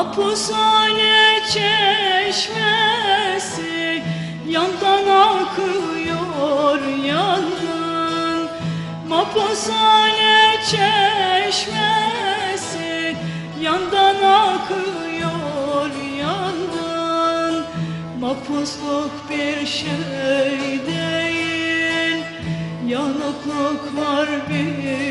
Mapushane çeşmesi yandan akıyor yandan. Mapushane çeşmesi yandan akıyor yandan. Mapusluk bir şey değil Yanıklık var bir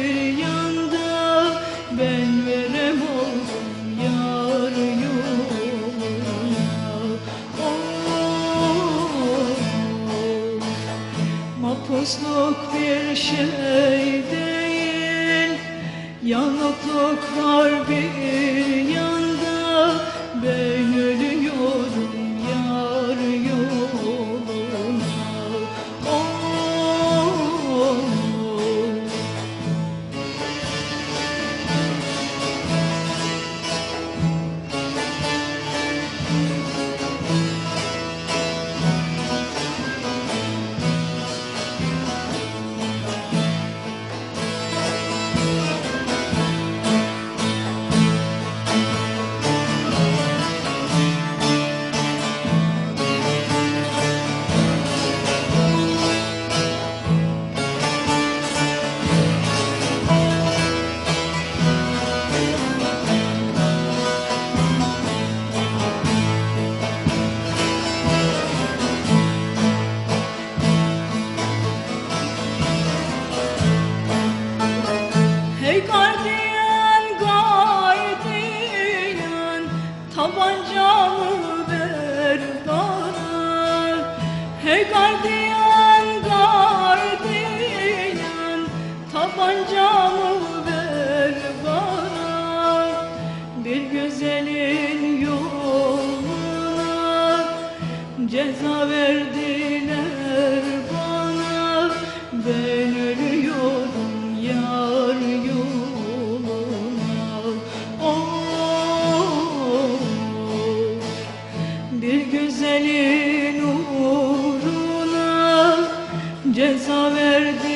Mapusluk bir şey değil Yanıklık var bir Gardiyan gardiyan Tabancamı ver bana. Bir güzelin yoluna Ceza verdiler bana. Ben ölüyorum yar yoluna. Oh, bir güzelin Ceza verdiler